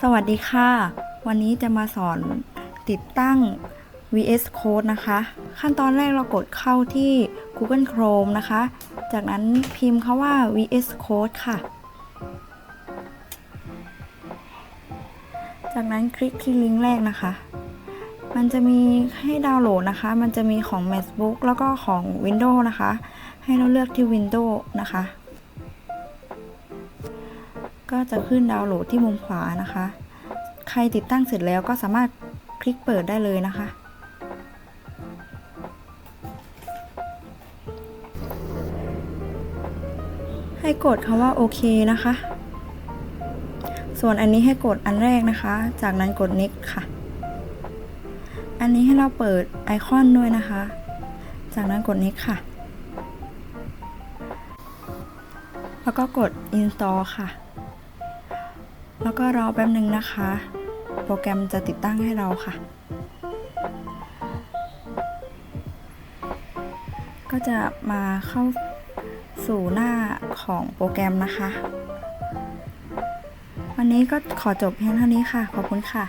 สวัสดีค่ะ วันนี้จะมาสอนติดตั้ง VS Code นะคะ ขั้นตอนแรกเรากดเข้าที่ Google Chrome นะคะ จากนั้นพิมพ์คาว่า VS Code ค่ะ จากนั้นคลิกที่ลิงก์แรกนะคะ มันจะมีให้ดาวน์โหลดนะคะ มันจะมีของ MacBook แล้วก็ของ Windows นะคะ ให้เราเลือกที่ Windows นะคะ ก็จะขึ้นดาวน์โหลดที่มุมขวานะคะ ใครติดตั้งเสร็จแล้วก็สามารถคลิกเปิดได้เลยนะคะ ให้กดคำว่าโอเคนะคะ ส่วนอันนี้ให้กดอันแรกนะคะ จากนั้นกด next ค่ะ อันนี้ให้เราเปิดไอคอนด้วยนะคะ จากนั้นกด next ค่ะ แล้วก็กด install ค่ะ แล้วก็รอแป๊บหนึ่งนะคะ โปรแกรมจะติดตั้งให้เราค่ะ ก็จะมาเข้าสู่หน้าของโปรแกรมนะคะ วันนี้ก็ขอจบเพียงเท่านี้ค่ะ ขอบคุณค่ะ